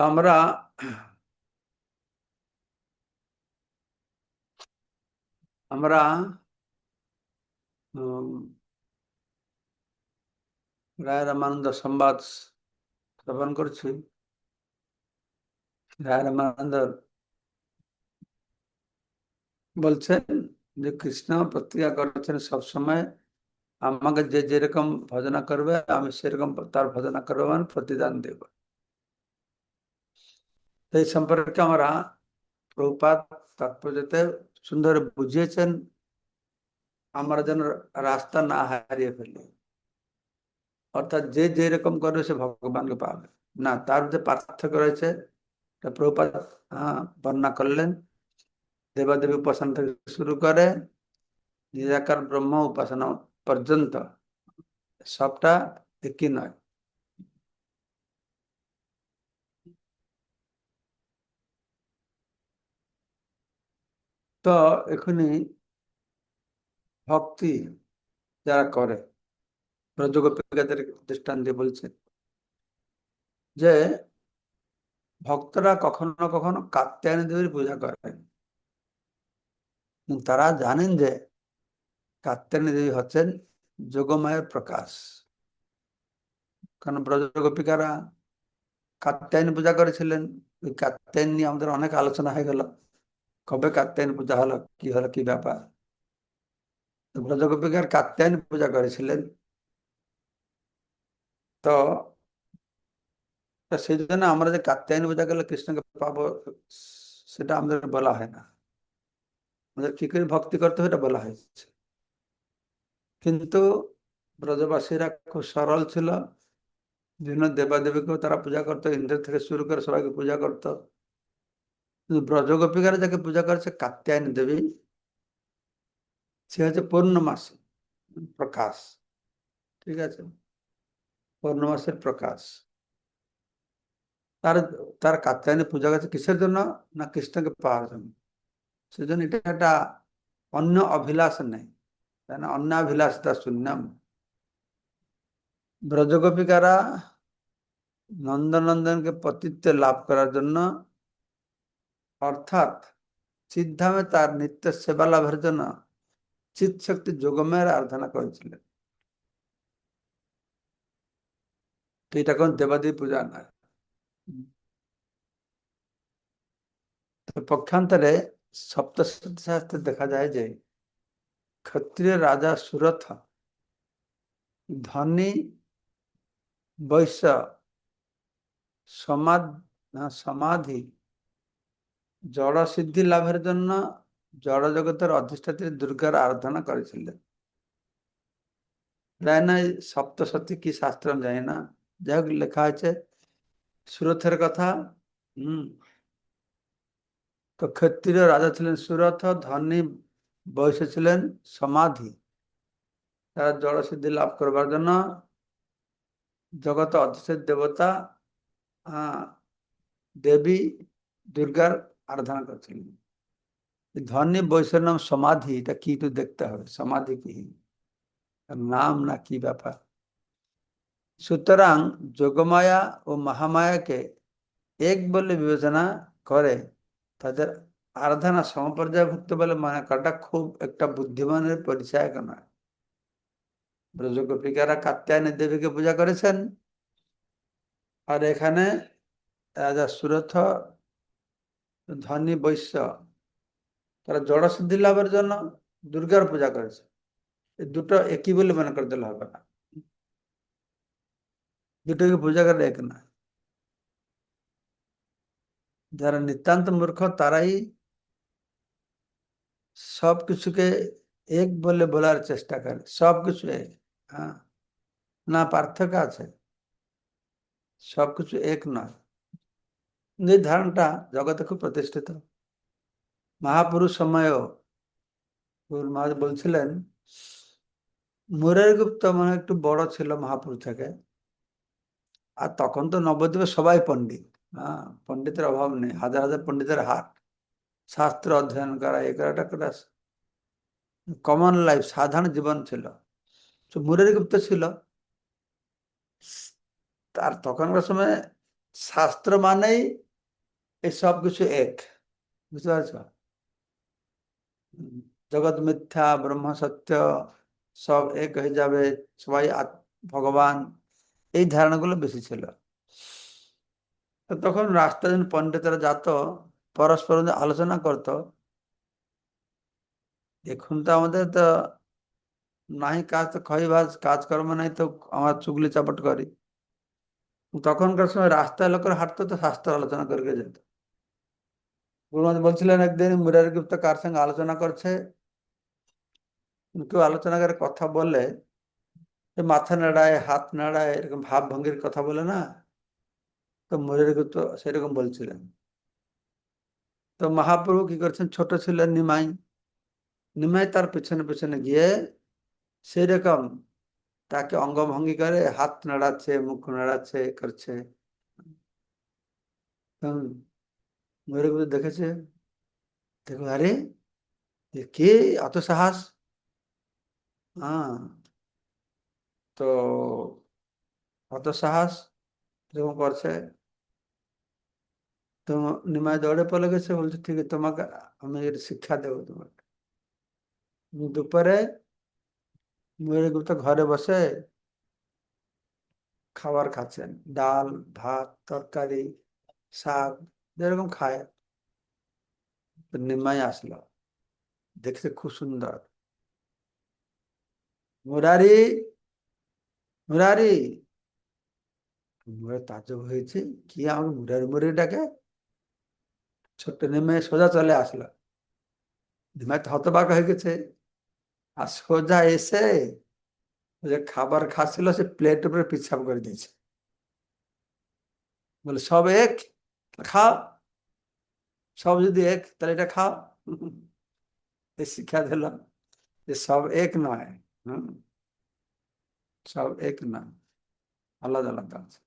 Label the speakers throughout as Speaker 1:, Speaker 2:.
Speaker 1: তো আমরা আমরা রায় রামানন্দ সংবাদ শ্রবণ করছি রায় রামানন্দ বলছেন যে কৃষ্ণ প্রতিজ্ঞা করেছেন সবসময় আমাকে যে যেরকম ভজনা করবে আমি সেরকম তার ভজনা করবো মানে প্রতিদান দেবো সেই সম্পর্কে আমরা প্রভুপাত তাৎপর্যতে সুন্দর বুঝিয়েছেন আমরা যেন রাস্তা না হারিয়ে ফেলি অর্থাৎ যে যেরকম করবে সে ভগবানকে পাবে না তার যে পার্থক্য রয়েছে প্রভুপাত বর্ণনা করলেন দেবাদেবী উপাসনা থেকে শুরু করে নিরাকার ব্রহ্ম উপাসনা পর্যন্ত সবটা একই নয় তো এখানে ভক্তি যারা করে ব্রজগোপিকাদের দৃষ্টান্ত বলছে যে ভক্তরা কখনো কখনো কাত্যায়নী দেবীর পূজা করেন তারা জানেন যে কাত্যায়নী দেবী হচ্ছেন যোগমায়ের প্রকাশ কারণ ব্রজগোপিকারা কাত্যায়নী পূজা করেছিলেন ওই কাত্যায়নী নিয়ে আমাদের অনেক আলোচনা হয়ে গেল কবে কাত্যায়ন পূজা হলো কি হলো কি ব্যাপার ব্রজগোপিকার কাত্যায়ন পূজা করেছিলেন তো সেই জন্য আমরা যে কাত্যায়ন পূজা করলে কৃষ্ণকে পাবো সেটা আমাদের বলা হয় না আমাদের কি করে ভক্তি করতে হবে বলা হয়েছে কিন্তু ব্রজবাসীরা খুব সরল ছিল বিভিন্ন দেবাদেবীকেও তারা পূজা করতো ইন্দ্র থেকে শুরু করে সবাইকে পূজা করতো কিন্তু ব্রজগোপিকার যাকে পূজা করে সে কাত্যায়নী দেবী সে হচ্ছে পূর্ণমাস প্রকাশ ঠিক আছে পূর্ণমাসের প্রকাশ তার তার কাত্যায়নী পূজা করছে কিসের জন্য না কৃষ্ণকে পাওয়ার জন্য সেজন্য এটা একটা অন্য অভিলাষ নেই তাই না অন্য অভিলাষ তা শূন্যম ব্রজগোপিকারা নন্দনন্দনকে পতিত্ব লাভ করার জন্য অর্থাৎ চিৎধামে তার নিত্য সেবা লাভের জন্য চিত শক্তি যোগমের আরাধনা করেছিলেন তো এটা কোন দেবাদী পূজা নয় পক্ষান্তরে সপ্তশতী শাস্ত্রে দেখা যায় যে ক্ষত্রিয় রাজা সুরথ ধনী বৈশ্য সমাধি জড় সিদ্ধি লাভের জন্য জড় জগতের অধিষ্ঠাত্রী দুর্গার আরাধনা করেছিলেন জানি না সপ্তসতী কি শাস্ত্র জানি না যাই হোক লেখা হয়েছে সুরথের কথা হম তো ক্ষত্রিয় রাজা ছিলেন সুরথ ধনী বয়সে ছিলেন সমাধি তারা জড়সিদ্ধি লাভ করবার জন্য জগত অধিষ্ঠিত দেবতা দেবী দুর্গার আরাধনা করছিলেন ধর্ণী বৈষ্ণব সমাধি এটা কি একটু দেখতে হবে সমাধি কি নাম না কি ব্যাপার সুতরাং যোগমায়া ও মহামায়াকে এক বলে বিবেচনা করে তাদের আরাধনা সমপর্যায়ভুক্ত বলে মনে করাটা খুব একটা বুদ্ধিমানের পরিচয় নয় ব্রজগোপিকারা কাত্যায়নী দেবীকে পূজা করেছেন আর এখানে রাজা সুরথ ধনী বৈশ্য তারা জড়সিদ্ধি লাভের জন্য দুর্গার পূজা করেছে এই দুটো একই বলে মনে করে দিলে হবে না দুটোকে পূজা করে এক না যারা নিতান্ত মূর্খ তারাই সব কিছুকে এক বলে বলার চেষ্টা করে সব কিছু এক হ্যাঁ না পার্থক্য আছে সব কিছু এক নয় যে ধারণটা জগতে খুব প্রতিষ্ঠিত মহাপুরুষ সময় মহাজ বলছিলেন মুরারি গুপ্ত মানে একটু বড় ছিল মহাপুরুষ থেকে আর তখন তো নবদ্বীপে সবাই পণ্ডিত হ্যাঁ পণ্ডিতের অভাব নেই হাজার হাজার পণ্ডিতের হাট শাস্ত্র অধ্যয়ন করা এ করাটা একটা কমন লাইফ সাধারণ জীবন ছিল তো মুরারিগুপ্ত গুপ্ত ছিল তার তখনকার সময় শাস্ত্র মানেই এই সব কিছু এক বুঝতে পারছ জগৎ মিথ্যা ব্রহ্ম সত্য সব এক হয়ে যাবে সবাই ভগবান এই ধারণাগুলো বেশি ছিল তখন রাস্তা যখন পণ্ডিতরা যাত পরস্পর আলোচনা করত এখন তো আমাদের তো নাই কাজ তো খইবাজ কাজকর্ম নাই তো আমার চুগলি চাপট করি তখনকার সময় রাস্তায় লোকের হাঁটতো তো শাস্ত্র আলোচনা করে যেত গুরুমাজ বলছিলেন একদিন মুরার গুপ্ত কার সঙ্গে আলোচনা করছে কেউ আলোচনা করে কথা বলে মাথা নাড়ায় হাত নাড়ায় এরকম ভাব ভঙ্গির কথা বলে না তো মুরারি গুপ্ত সেরকম বলছিলেন তো মহাপ্রভু কি করছেন ছোট ছিলেন নিমাই নিমাই তার পিছনে পিছনে গিয়ে সেরকম তাকে অঙ্গভঙ্গি করে হাত নাড়াচ্ছে মুখ নাড়াচ্ছে করছে হুম ময়ূরগুলো দেখেছে দেখুন আরে কে এত সাহস হ্যাঁ তো অত সাহস এরকম করছে তো নিমাই দৌড়ে পড়ে গেছে বলছে ঠিক আছে তোমাকে আমি শিক্ষা দেবো তোমাকে দুপুরে ময়ূরগুপ্ত ঘরে বসে খাবার খাচ্ছেন ডাল ভাত তরকারি শাক যেরকম খায় নিম্মায় আসলো দেখতে খুব সুন্দর মুরারি মুরারি মুরার তাজব হয়েছে কি আমার মুরারি ডাকে ছোট্ট নেমে সোজা চলে আসলো নিমায় তো হতবাক হয়ে গেছে আর সোজা এসে যে খাবার খাচ্ছিল সে প্লেট উপরে পিছাপ করে দিয়েছে বলে সব এক খাও সব যদি এক তাহলে এটা খাও এই শিক্ষা দিলাম যে সব এক নয় হম সব এক নয় আলাদা আলাদা আছে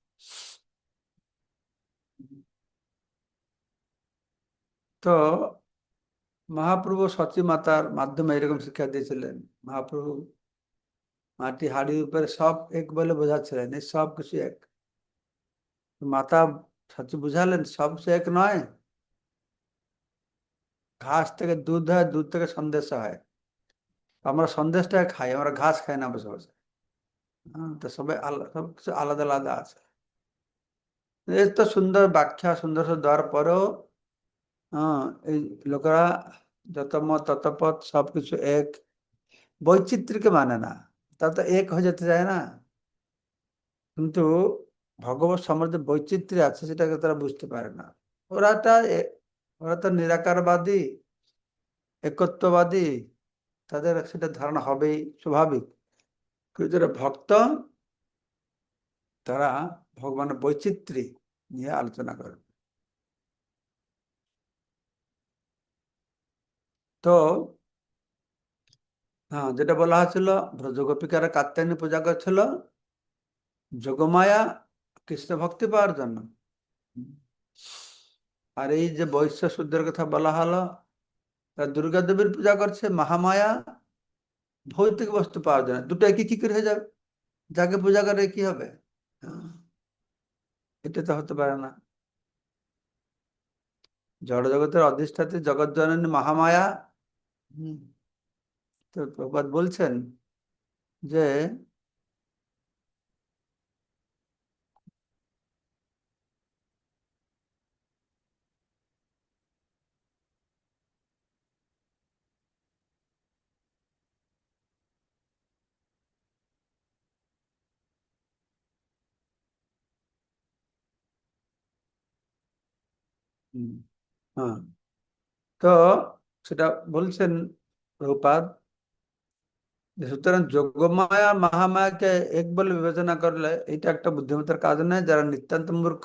Speaker 1: তো মহাপ্রভু সতী মাতার মাধ্যমে এরকম শিক্ষা দিয়েছিলেন মহাপ্রভু মাটি হাড়ির উপরে সব এক বলে বোঝাচ্ছিলেন সব কিছু এক মাতা সচী বুঝালেন সব কিছু এক নয় ঘাস থেকে দুধ হয় দুধ থেকে সন্দেশ হয় আমরা সন্দেশটা খাই আমরা ঘাস খাই না বসে বসে হ্যাঁ, তো সবাই আলাদা সব কিছু আলাদা আলাদা আছে এত সুন্দর ব্যাখ্যা সুন্দর দেওয়ার পরেও হ্যাঁ, এই লোকেরা মত ততপথ সব কিছু এক বৈচিত্র্যকে মানে না তা তো এক হয়ে যেতে চায় না কিন্তু ভগবত সমাজে বৈচিত্র্য আছে সেটাকে তারা বুঝতে পারে না ওরা ওরা তো নিরাকারবাদী একত্ববাদী তাদের সেটা ধারণা হবেই স্বাভাবিক কিন্তু যারা ভক্ত তারা ভগবানের বৈচিত্র্য নিয়ে আলোচনা করবে তো হ্যাঁ যেটা বলা হয়েছিল ব্রজগোপিকারা কাত্যায়নী পূজা করছিল যোগমায়া কৃষ্ণ ভক্তি পাওয়ার জন্য আর এই যে বৈশ্য শুদ্ধের কথা বলা হলো তারা দুর্গা দেবীর পূজা করছে মহামায়া ভৌতিক বস্তু পাওয়ার জন্য দুটো একই কি করে হয়ে যাবে যাকে পূজা করে কি হবে হ্যাঁ, এটা তো হতে পারে না জড় জগতের অধিষ্ঠাতে জগৎ জননী মহামায়া তো প্রবাদ বলছেন যে হ্যাঁ তো সেটা বলছেন রূপাদ সুতরাং যোগমায়া মহামায়াকে এক বলে বিবেচনা করলে এটা একটা বুদ্ধিমত্তার কাজ নয় যারা নিতান্ত মূর্খ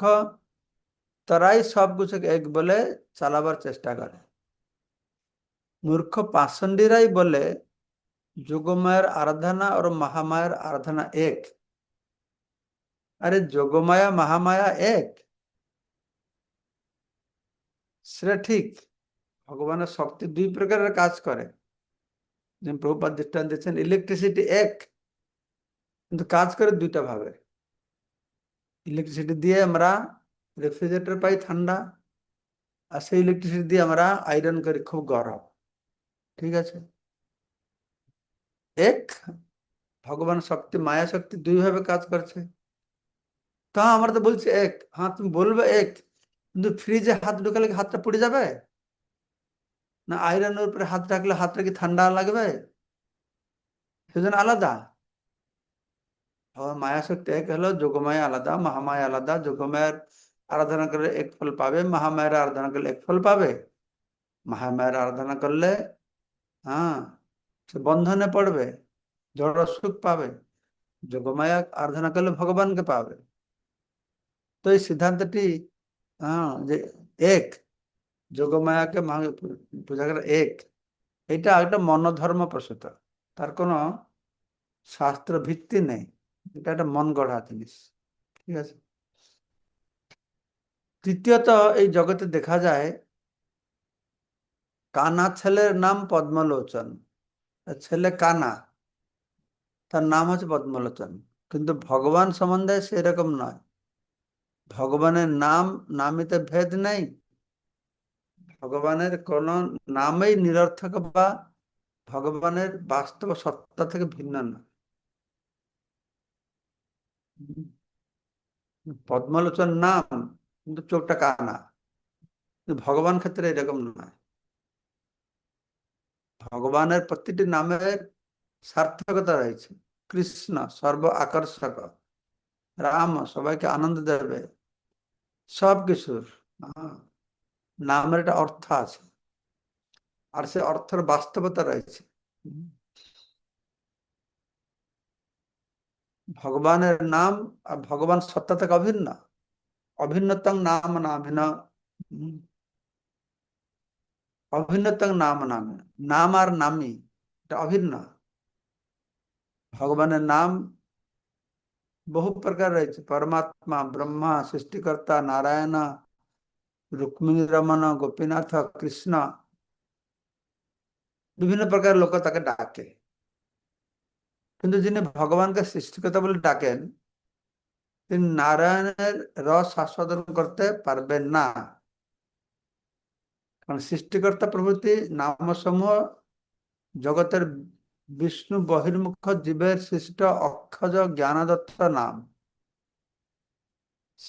Speaker 1: তারাই সব কিছুকে এক বলে চালাবার চেষ্টা করে মূর্খ পাষণ্ডীরাই বলে যোগমায়ের আরাধনা আর মহামায়ের আরাধনা এক আরে যোগমায়া মহামায়া এক সেটা ঠিক ভগবানের শক্তি দুই প্রকারের কাজ করে যেমন প্রভুপাত দৃষ্টান্ত দিচ্ছেন ইলেকট্রিসিটি এক কিন্তু কাজ করে দুইটা ভাবে ইলেকট্রিসিটি দিয়ে আমরা রেফ্রিজারেটর পাই ঠান্ডা আর সেই ইলেকট্রিসিটি দিয়ে আমরা আয়রন করি খুব গরম ঠিক আছে এক ভগবান শক্তি মায়া শক্তি দুইভাবে কাজ করছে তা আমরা তো বলছি এক হ্যাঁ তুমি বলবে এক কিন্তু ফ্রিজে হাত কি হাতটা পুড়ে যাবে না আয়রনের উপরে হাত রাখলে হাতটা কি ঠান্ডা লাগবে সেজন্য আলাদা মায়া শক্তি এক হলো যোগমায়া আলাদা মহামায়া আলাদা যোগমায়ার আরাধনা করলে এক ফল পাবে মহামায়ের আরাধনা করলে এক ফল পাবে মহামায়ের আরাধনা করলে হ্যাঁ সে বন্ধনে পড়বে জড় সুখ পাবে যোগমায়া আরাধনা করলে ভগবানকে পাবে তো এই সিদ্ধান্তটি হ্যাঁ যে এক যোগমায়াকে পূজা করা এক এটা একটা মনধর্ম প্রসূত তার কোনো শাস্ত্র ভিত্তি নেই এটা একটা মন গড়া জিনিস ঠিক আছে তৃতীয়ত এই জগতে দেখা যায় কানা ছেলের নাম পদ্মলোচন ছেলে কানা তার নাম হচ্ছে পদ্মলোচন কিন্তু ভগবান সম্বন্ধে সেরকম নয় ভগবানের নাম নামিতে ভেদ নাই ভগবানের কোন নামেই নিরর্থক বা ভগবানের বাস্তব সত্তা থেকে ভিন্ন না পদ্মলোচন নাম কিন্তু চোখটা কানা ভগবান ক্ষেত্রে এরকম নয় ভগবানের প্রতিটি নামের সার্থকতা রয়েছে কৃষ্ণ সর্ব আকর্ষক রাম সবাইকে আনন্দ দেবে সব কিছুর নামের একটা অর্থ আছে আর সে অর্থের বাস্তবতা রয়েছে ভগবানের নাম আর ভগবান সত্তা থেকে অভিন্ন অভিন্নতং নাম নাভিন অভিন্নতং নাম নামে নাম আর নামই এটা অভিন্ন ভগবানের নাম বহু প্রকার রয়েছে পরমাত্মা ব্রহ্মা সৃষ্টিকর্তা নারায়ণ রুক্মিণী রমন গোপীনাথ কৃষ্ণ বিভিন্ন প্রকার লোক তাকে ডাকে কিন্তু যিনি ভগবানকে সৃষ্টিকর্তা বলে ডাকেন তিনি নারায়ণের রস আস্বাদন করতে পারবেন না কারণ সৃষ্টিকর্তা প্রভৃতি নাম সমূহ জগতের বিষ্ণু বহির্মুখ জীবের সৃষ্ট অক্ষজ জ্ঞানদত্ত নাম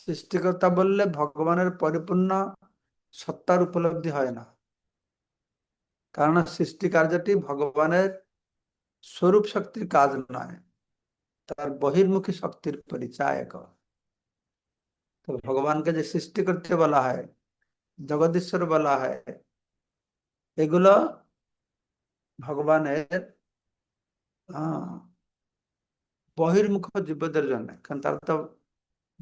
Speaker 1: সৃষ্টিকর্তা বললে ভগবানের পরিপূর্ণ সত্তার উপলব্ধি হয় না কারণ সৃষ্টি কার্যটি ভগবানের স্বরূপ শক্তির কাজ নয় তার বহির্মুখী শক্তির পরিচায়ক তো ভগবানকে যে সৃষ্টি করতে বলা হয় জগদীশ্বর বলা হয় এগুলো ভগবানের বহির্মুখ জীবদের জন্য কারণ তার তো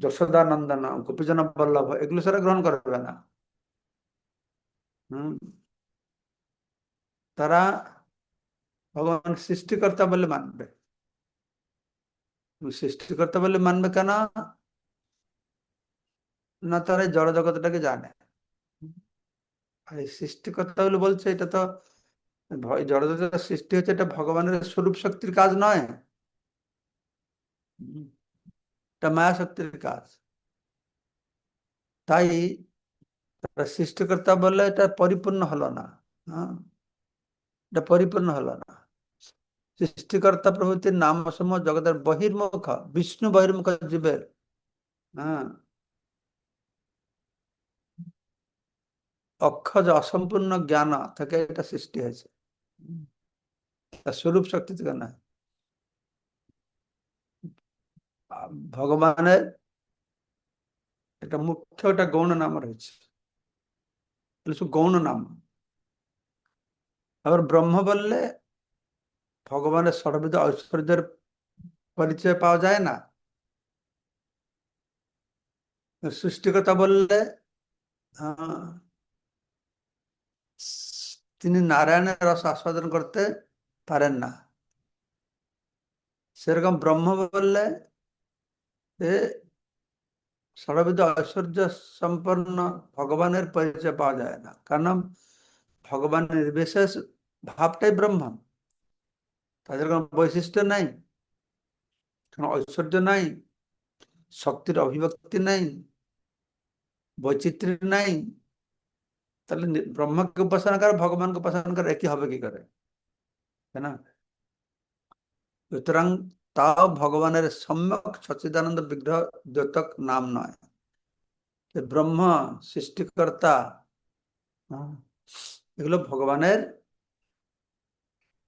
Speaker 1: যশোদানন্দন গোপীজন বল্লভ এগুলো সারা গ্রহণ করবে না তারা ভগবান সৃষ্টিকর্তা বলে মানবে সৃষ্টিকর্তা বলে মানবে কেন না তারা জড় জগৎটাকে জানে আর সৃষ্টিকর্তা বলে বলছে এটা তো জড়জগতের সৃষ্টি হচ্ছে এটা ভগবানের স্বরূপ শক্তির কাজ নয় এটা মায়া শক্তির কাজ তাই সৃষ্টিকর্তা বললে এটা পরিপূর্ণ হলো না হ্যাঁ? এটা পরিপূর্ণ হলো না সৃষ্টিকর্তা প্রভৃতির নাম সম জগতের বহির্মুখ বিষ্ণু বহির্মুখ জীবের হ্যাঁ? অক্ষ যে অসম্পূর্ণ জ্ঞান থেকে এটা সৃষ্টি হয়েছে তার স্বরূপ শক্তি থেকে না ভগবানের একটা মুখ্য একটা গৌণ নাম রয়েছে গৌণ নাম আবার ব্রহ্ম বললে ভগবানের সর্ববিধ ঐশ্বর্যের পরিচয় পাওয়া যায় না সৃষ্টিকতা বললে হ্যাঁ তিনি নারায়ণের রস আস্বাদন করতে পারেন না সেরকম ব্রহ্ম বললে সর্ববিধ ঐশ্বর্য সম্পন্ন ভগবানের পরিচয় পাওয়া যায় না কারণ ভগবান নির্বিশেষ ভাবটাই ব্রহ্ম তাদের কোন বৈশিষ্ট্য নাই কোন ঐশ্বর্য নাই শক্তির অভিব্যক্তি নাই বৈচিত্র্য নাই তাহলে ব্রহ্মাকে উপাসনা কর ভগবানকে উপাসনা করে একই হবে কি করে তাই না সুতরাং তাও ভগবানের সম্যক সচিদানন্দ বিগ্রহ দ্যোতক নাম নয় ব্রহ্ম সৃষ্টিকর্তা হ্যাঁ, এগুলো ভগবানের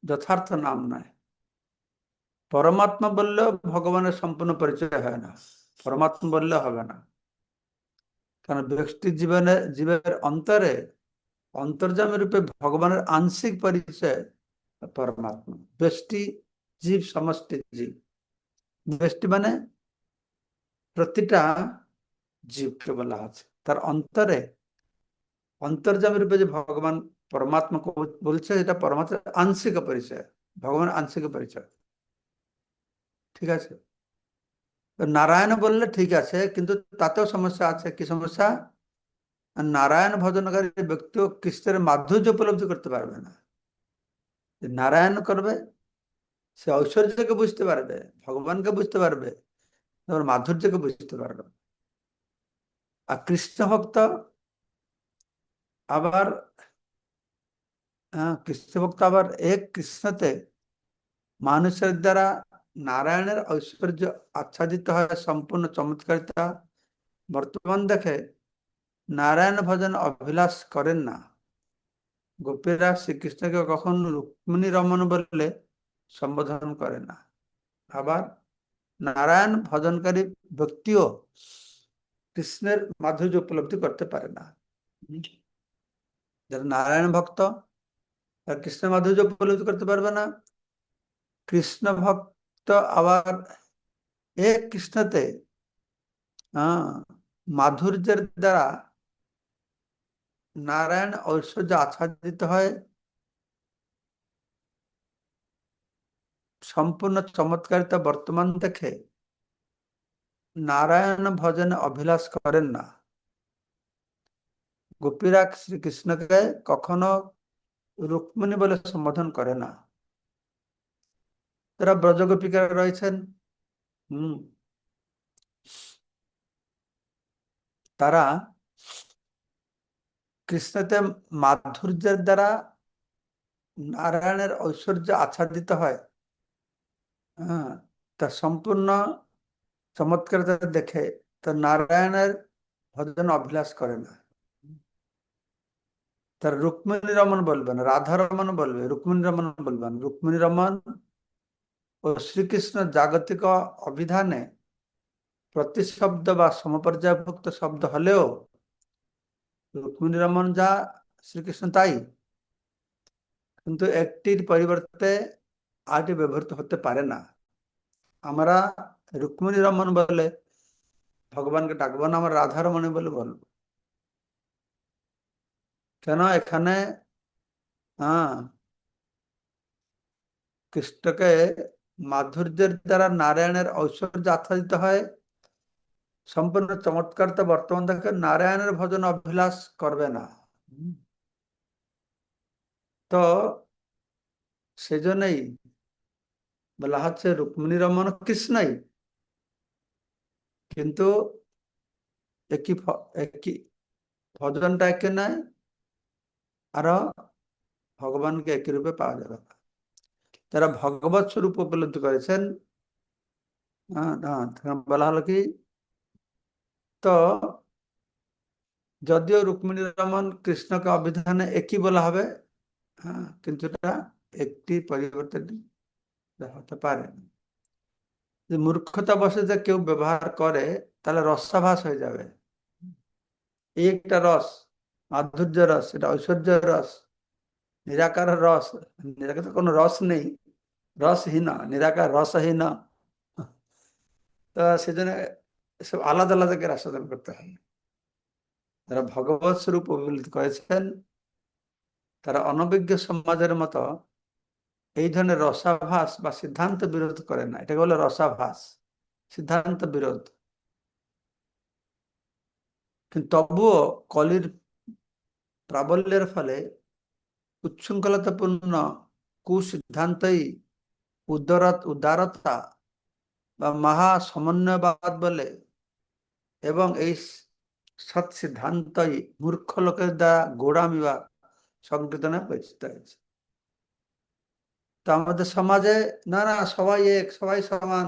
Speaker 1: যথার্থ নাম নয় পরমাত্মা বললেও ভগবানের সম্পূর্ণ পরিচয় হয় না পরমাত্মা বললে হবে না কারণ ব্যক্তি জীবনে জীবের অন্তরে অন্তর্জামী রূপে ভগবানের আংশিক পরিচয় পরমাত্মা ব্যষ্টি জীব সমষ্টি জীব ব্যষ্টি মানে প্রতিটা জীব কেবল আছে তার অন্তরে অন্তর্জামী রূপে যে ভগবান পরমাত্মা বলছে এটা পরমাত্মার আংশিক পরিচয় ভগবান আংশিক পরিচয় ঠিক আছে নারায়ণ বললে ঠিক আছে কিন্তু তাতেও সমস্যা আছে কি সমস্যা নারায়ণ ভজনকারী ব্যক্তিও কৃষ্ণের মাধুর্য উপলব্ধি করতে পারবে না নারায়ণ করবে সে ঐশ্বর্যকে বুঝতে পারবে ভগবানকে বুঝতে পারবে তোমার মাধুর্যকে বুঝতে পারবে আর কৃষ্ণ ভক্ত আবার কৃষ্ণ ভক্ত আবার এক কৃষ্ণতে মানুষের দ্বারা নারায়ণের ঐশ্বর্য আচ্ছাদিত হয় সম্পূর্ণ চমৎকারিতা বর্তমান দেখে নারায়ণ ভজন অভিলাষ করেন না গোপীরা শ্রীকৃষ্ণকে কখন রুক্মিণী রমন বলে সম্বোধন করে না আবার নারায়ণ ভজনকারী ব্যক্তিও কৃষ্ণের মাধুর্য উপলব্ধি করতে পারে না যারা নারায়ণ ভক্ত তারা কৃষ্ণ মাধুর্য উপলব্ধি করতে পারবে না কৃষ্ণ ভক্ত তো আবার এ কৃষ্ণতে মাধুর্যের দ্বারা নারায়ণ ঐশ্বর্য আচ্ছাদিত হয় সম্পূর্ণ চমৎকারিতা বর্তমান দেখে নারায়ণ ভজনে অভিলাষ করেন না গোপীরা শ্রীকৃষ্ণকে কখনো রুক্মিণী বলে সম্বোধন করে না তারা ব্রজগোপিকা রয়েছেন হম তারা কৃষ্ণতে মাধুর্যের দ্বারা নারায়ণের ঐশ্বর্য আচ্ছাদিত হয় হ্যাঁ তা সম্পূর্ণ চমৎকার দেখে তো নারায়ণের ভজন অভিলাষ করে না তার রুক্মিণী রমন বলবেন রাধা রমন বলবে রুক্মিণী রমন বলবেন রুক্মিণী রমন ও শ্রীকৃষ্ণ জাগতিক অভিধানে প্রতিশব্দ বা সমপর্যায়ভুক্ত শব্দ হলেও রুক্মিণী রমন যা শ্রীকৃষ্ণ তাই কিন্তু একটির পরিবর্তে আরটি ব্যবহৃত হতে পারে না আমরা রুক্মিণী রমন বলে ভগবানকে ডাকবো না আমরা রাধা বলে বলবো কেন এখানে হ্যাঁ কৃষ্ণকে মাধুর্যের দ্বারা নারায়ণের ঐশ্বর্য আচ্ছাদিত হয় সম্পূর্ণ চমৎকারতা বর্তমান থেকে নারায়ণের ভজন অভিলাষ করবে না তো সেজন্যই বলা হচ্ছে রুক্মিণী রমন কৃষ্ণাই কিন্তু একই একই ভজনটা একই নাই আর ভগবানকে একই রূপে পাওয়া যাবে যারা ভগবত স্বরূপ উপলব্ধি করেছেন বলা হলো কি তো যদিও রুক্মিণী রমন কৃষ্ণকে অভিধানে একই বলা হবে হ্যাঁ কিন্তু এটা একটি পরিবর্তে হতে পারে মূর্খতা বসে যে কেউ ব্যবহার করে তাহলে রসাভাস হয়ে যাবে এই একটা রস মাধুর্য রস এটা ঐশ্বর্য রস নিরাকার রস নিরাকার কোনো রস নেই রসহীন নিরাকার রসহীন তো সেজন্য সব আলাদা আলাদাকে আস্বাদন করতে হয় যারা ভগবত স্বরূপ অভিবলিত করেছেন তারা অনভিজ্ঞ সমাজের মতো এই ধরনের রসাভাস বা সিদ্ধান্ত বিরোধ করে না এটাকে বলে রসাভাস সিদ্ধান্ত বিরোধ কিন্তু তবুও কলির প্রাবল্যের ফলে উচ্ছৃঙ্খলতাপূর্ণ কুসিদ্ধান্তই উদ্দারত উদারতা বা মহা সমন্বয়বাদ বলে এবং এই সৎ সিদ্ধান্তই মূর্খ লোকের দ্বারা গোড়ামি বা সংকীর্তনে পরিচিত হয়েছে তো আমাদের সমাজে না না সবাই এক সবাই সমান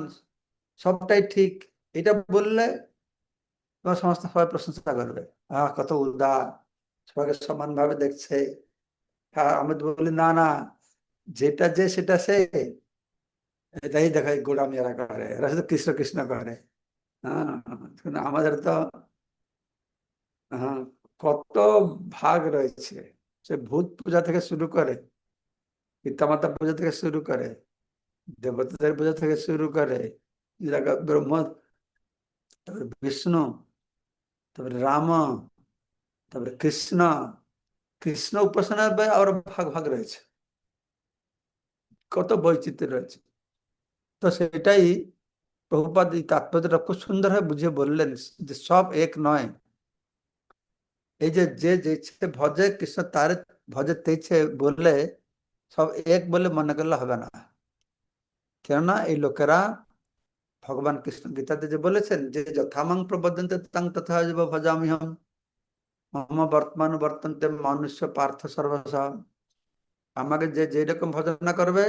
Speaker 1: সবটাই ঠিক এটা বললে তোমার সমস্ত সবাই প্রশংসা করবে আহ কত উদার সবাইকে সমানভাবে দেখছে আমি বলি না না যেটা যে সেটা সে এটাই দেখায় গোড়ামি করে এরা শুধু কৃষ্ণ কৃষ্ণ করে হ্যাঁ আমাদের তো হ্যাঁ কত ভাগ রয়েছে সে ভূত পূজা থেকে শুরু করে পিতামাতা পূজা থেকে শুরু করে দেবতাদের পূজা থেকে শুরু করে ব্রহ্ম তারপরে বিষ্ণু তারপরে রাম তারপরে কৃষ্ণ কৃষ্ণ উপাসনার আরো ভাগ ভাগ রয়েছে কত বৈচিত্র্য রয়েছে তো সেটাই প্রভুপাদ এই তাৎপর্যটা খুব সুন্দরভাবে বুঝে বললেন যে সব এক নয় এই যে যে যেছে ভজে কৃষ্ণ তার ভজে তেছে বললে সব এক বলে মনে করলে হবে না কেননা এই লোকেরা ভগবান কৃষ্ণ গীতাতে যে বলেছেন যে যথামাং প্রবদন্তে তাং তথা জীব হম মম বর্তমান বর্তন্তে মনুষ্য পার্থ সর্বসা আমাকে যে যেরকম ভজনা করবে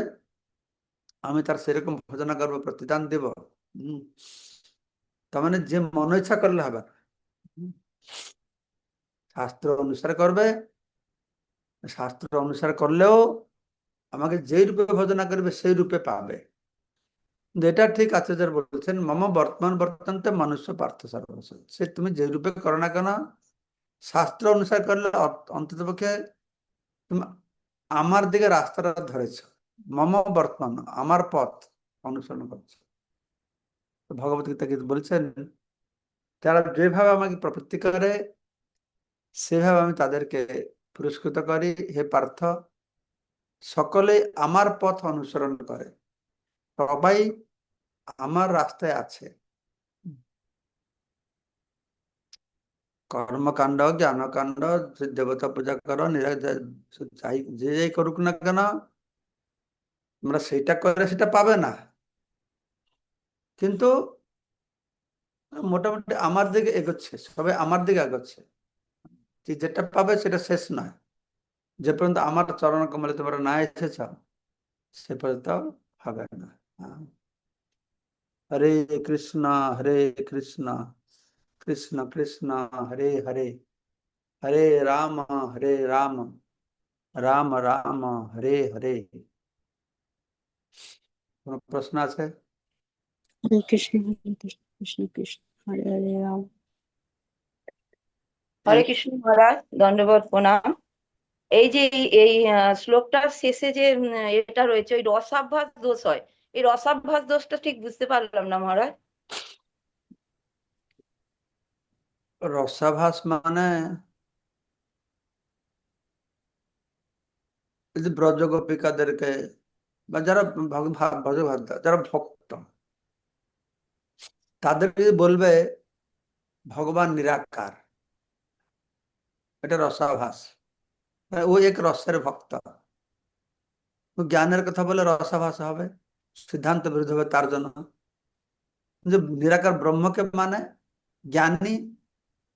Speaker 1: আমি তার সেরকম ভজনা করবো প্রতিদান দেব তার মানে যে মন ইচ্ছা করলে হবে শাস্ত্র অনুসার করবে শাস্ত্র অনুসার করলেও আমাকে যে রূপে ভজনা করবে সেই রূপে পাবে এটা ঠিক আছে যার বলছেন মম বর্তমান বর্তমান তো মানুষ পার্থ সর্বস সে তুমি যে রূপে করো না কেন শাস্ত্র অনুসার করলে অন্তত পক্ষে তুমি আমার দিকে রাস্তাটা ধরেছ মম বর্তমান আমার পথ অনুসরণ করছে ভগবত গীতা গীত বলছেন যারা যেভাবে আমাকে প্রবৃত্তি করে সেভাবে আমি তাদেরকে পুরস্কৃত করি হে পার্থ সকলে আমার পথ অনুসরণ করে সবাই আমার রাস্তায় আছে কর্মকাণ্ড জ্ঞানকাণ্ড দেবতা পূজা করো যে যাই করুক না কেন আমরা সেইটা করে সেটা পাবে না কিন্তু মোটামুটি আমার দিকে এগোচ্ছে সবে আমার দিকে এগোচ্ছে যে যেটা পাবে সেটা শেষ নয় যে পর্যন্ত আমার চরণ কমলে তোমরা না এসেছ সে পর্যন্ত হবে না হ্যাঁ। হরে কৃষ্ণ হরে কৃষ্ণ কৃষ্ণ কৃষ্ণ হরে হরে হরে রাম হরে রাম রাম রাম হরে হরে কোনো প্রশ্ন আছে
Speaker 2: কৃষ্ণ কৃষ্ণ কৃষ্ণ কৃষ্ণ হরে হরে রাম হরে কৃষ্ণ মহারাজ দণ্ডবোধ প্রণাম এই যে এই শ্লোকটার শেষে যে এটা রয়েছে ওই রসাভ্যাস দোষ হয় এই রসাভ্যাস দোষটা ঠিক বুঝতে পারলাম না মহারাজ
Speaker 1: রসাভাস মানে ব্রজ গোপিকাদেরকে বা যারা ভজভাদ্দা যারা ভক্ত তাদেরকে বলবে ভগবান নিরাকার এটা রসাভাস মানে ও এক রসের ভক্ত জ্ঞানের কথা বলে রসাভাস হবে সিদ্ধান্ত বিরুদ্ধ হবে তার জন্য যে নিরাকার ব্রহ্মকে মানে জ্ঞানী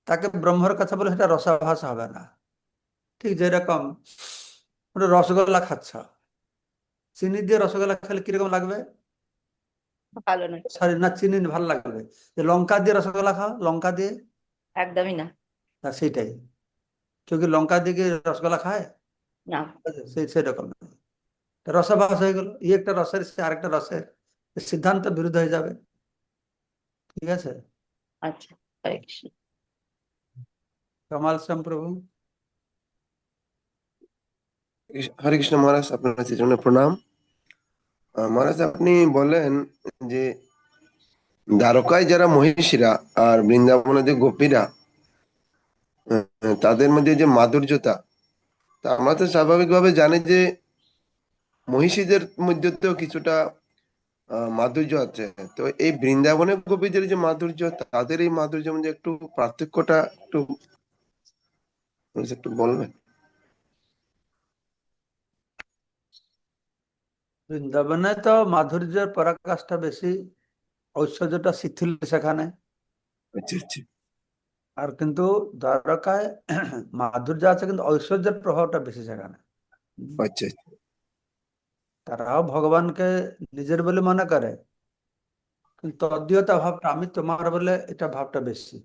Speaker 1: তাকে ব্রহ্মর কথা বলে সেটা রসাভাস হবে না ঠিক যেরকম রসগোল্লা খাচ্ছ চিনি দিয়ে রসগোল্লা খেলে কিরকম লাগবে ভালো না সরি না চিনি ভালো লাগবে লঙ্কা দিয়ে রসগোল্লা খাও লঙ্কা দিয়ে একদমই না না সেটাই কেউ কি লঙ্কা দিয়ে রসগোল্লা খায় না আচ্ছা, সেই সেরকম না রসাভাস হয়ে গেল এই ইয়ে একটা রসের সে আরেকটা রসের সিদ্ধান্ত বিরুদ্ধ হয়ে যাবে ঠিক আছে আচ্ছা কমাল শ্যাম প্রভু
Speaker 3: হরে কৃষ্ণ মহারাজ আপনার প্রণাম মহারাজ আপনি বলেন যে দ্বারকায় যারা মহিষীরা আর বৃন্দাবনে যে গোপীরা তাদের মধ্যে যে মাধুর্যতা তা আমরা তো স্বাভাবিকভাবে জানি যে মহিষীদের মধ্যে তো কিছুটা মাধুর্য আছে তো এই বৃন্দাবনে গোপীদের যে মাধুর্য তাদের এই মাধুর্য মধ্যে একটু পার্থক্যটা একটু একটু বলবেন
Speaker 1: বৃন্দাবনে তো মাধুর্যের পরাকাষ্ঠা বেশি ঐশ্বর্যটা শিথিল সেখানে আর আচ্ছা, আচ্ছা। কিন্তু দ্বারকায় মাধুর্য আছে কিন্তু ঐশ্বর্যের প্রভাবটা বেশি সেখানে আচ্ছা, তারাও ভগবানকে নিজের বলে মনে করে কিন্তু তদ্বিয়তা ভাবটা আমি তোমার বলে এটা ভাবটা বেশি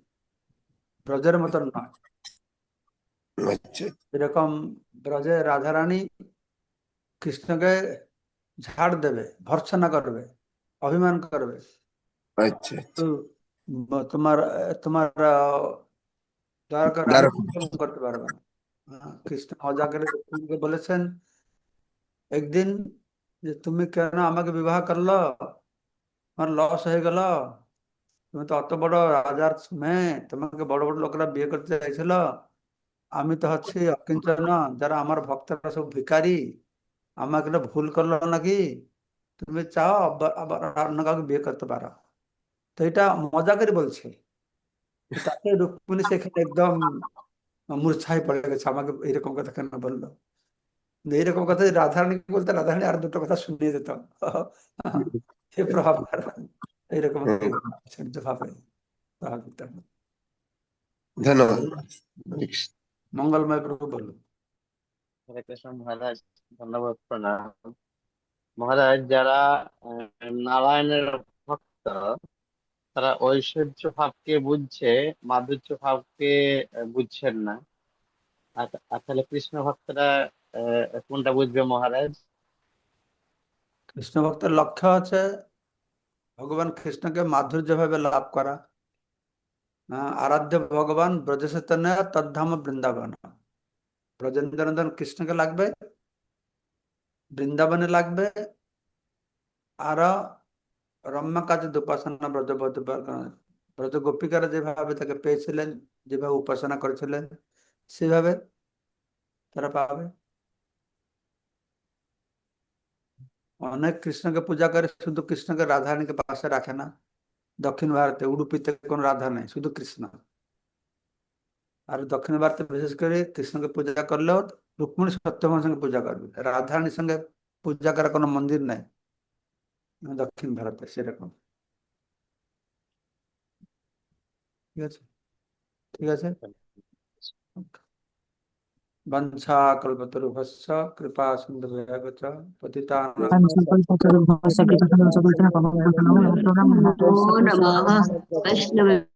Speaker 1: ব্রজের মতন নয় এরকম ব্রজে রাধারানী কৃষ্ণকে ঝাড় দেবে ভর্সনা করবে অভিমান করবে আচ্ছা, আচ্ছা। তোমার তোমার করতে পারবে হ্যাঁ, কৃষ্ণ অজাগরে তোমাকে বলেছেন একদিন যে তুমি কেন আমাকে বিবাহ করলো তোমার লস হয়ে গেল তুমি তো অত বড় রাজার মেয়ে তোমাকে বড় বড় লোকরা বিয়ে করতে চাইছিল আমি তো হচ্ছি অকিঞ্চন যারা আমার ভক্তরা সব ভিকারী আমাকে ভুল করলো নাকি তুমি চাও আবার আবার অন্য কাউকে বিয়ে করতে পারো তো এটা মজা করে বলছে তাতে রুক্মিণী সেখানে একদম মূর্ছায় পড়ে গেছে আমাকে এরকম কথা কেন বললো এইরকম কথা রাধারানী বলতে রাধারানী আর দুটো কথা শুনিয়ে যেত সে প্রভাব এইরকম ধন্যবাদ মঙ্গলময় প্রভু বলুন
Speaker 4: হরে কৃষ্ণ মহারাজ ধন্যবাদ প্রণাম মহারাজ যারা নারায়ণের ভক্ত তারা ঐশ্বর্য ভাবকে বুঝছে মাধুর্য ভাবকে বুঝছেন না তাহলে কৃষ্ণ ভক্তরা কোনটা বুঝবে মহারাজ
Speaker 1: কৃষ্ণ ভক্তের লক্ষ্য আছে ভগবান কৃষ্ণকে মাধুর্য ভাবে লাভ করা আরাধ্য ভগবান ব্রজ চৈতন্য তদ্ধাম বৃন্দাবন ব্রজেন্দ্রনন্দন কৃষ্ণকে লাগবে বৃন্দাবনে লাগবে আর রম্মা কাজে উপাসনা ব্রজবধ ব্রজ গোপিকারা যেভাবে তাকে পেয়েছিলেন যেভাবে উপাসনা করেছিলেন সেভাবে তারা পাবে অনেক কৃষ্ণকে পূজা করে শুধু কৃষ্ণকে রাধারানীকে পাশে রাখে না দক্ষিণ ভারতে উড়ুপিতে কোন রাধা নেই শুধু কৃষ্ণ আর দক্ষিণ ভারত বিশেষ করে কৃষ্ণকে পূজা করলেও রুক্মিণী সত্যভামার সঙ্গে পূজা করবে রাধারানীর সঙ্গে পূজা করার কোনো মন্দির নাই দক্ষিণ ভারতে সেরকম ঠিক আছে ঠিক আছে বংশা কল্পতরু ভস্য কৃপা সিন্ধু পতিতা নমঃ